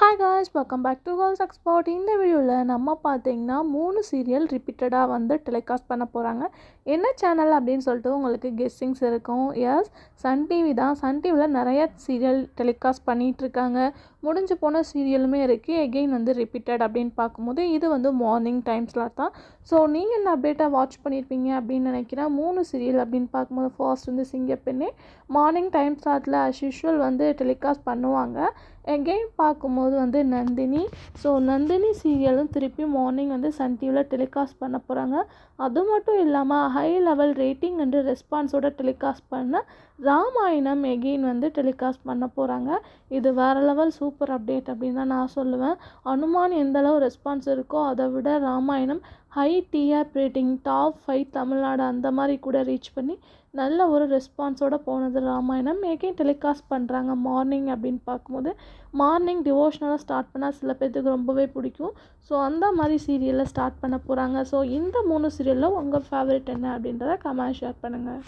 Hi guys welcome back to girls export இந்த வீடியோவில் நம்ம பார்த்தீங்கன்னா மூணு சீரியல் ரிப்பீட்டடாக வந்து டெலிகாஸ்ட் பண்ண போகிறாங்க என்ன சேனல் அப்படின்னு சொல்லிட்டு உங்களுக்கு கெஸ்ஸிங்ஸ் இருக்கும். எஸ் சன் டிவி தான். சன் டிவியில் நிறைய சீரியல் டெலிகாஸ்ட் பண்ணிகிட்ருக்காங்க முடிஞ்சு போன சீரியலுமே இருக்குது எகெயின் வந்து ரிப்பீட்டட் அப்படின்னு பார்க்கும்போது இது வந்து மார்னிங் டைம்ஸில் தான். ஸோ நீங்கள் என்ன அப்டேட்டாக வாட்ச் பண்ணியிருப்பீங்க அப்படின்னு நினைக்கிறேன். மூணு சீரியல் அப்படின்னு பார்க்கும்போது ஃபர்ஸ்ட் வந்து சிங்கப்பெண்ணே மார்னிங் டைம் ஸ்லாட்டில் அஸ் யூஷுவல் வந்து டெலிகாஸ்ட் பண்ணுவாங்க. எகெயின் பார்க்கும்போது வந்து நந்தினி ஸோ நந்தினி சீரியலும் திருப்பி மார்னிங் வந்து சன் டிவியில் டெலிகாஸ்ட் பண்ண போகிறாங்க அது மட்டும் இல்லாமல் ஹை லெவல் ரேட்டிங் அண்டு ரெஸ்பான்ஸோட டெலிகாஸ்ட் பண்ண ராமாயணம் எகெயின் வந்து டெலிகாஸ்ட் பண்ண போகிறாங்க இது வேறு லெவல் சூப்பர் அப்டேட் அப்படின்னு தான் நான் சொல்லுவேன். அனுமான் எந்த அளவு ரெஸ்பான்ஸ் இருக்கோ அதை விட Ramayanam high TR rating top five Tamil Nadu அந்த மாதிரி கூட ரீச் பண்ணி நல்ல ஒரு ரெஸ்பான்ஸோட போனது ராமாயணம். மேக்கிங் டெலிகாஸ்ட் பண்ணுறாங்க மார்னிங் அப்படின்னு பார்க்கும்போது மார்னிங் டிவோஷனலாக ஸ்டார்ட் பண்ணால் சில பேர்த்துக்கு ரொம்பவே பிடிக்கும். ஸோ அந்த மாதிரி சீரியலில் ஸ்டார்ட் பண்ண போகிறாங்க ஸோ இந்த மூணு சீரியலில் உங்கள் ஃபேவரட் என்ன அப்படின்றத கமெண்ட் ஷேர் பண்ணுங்கள்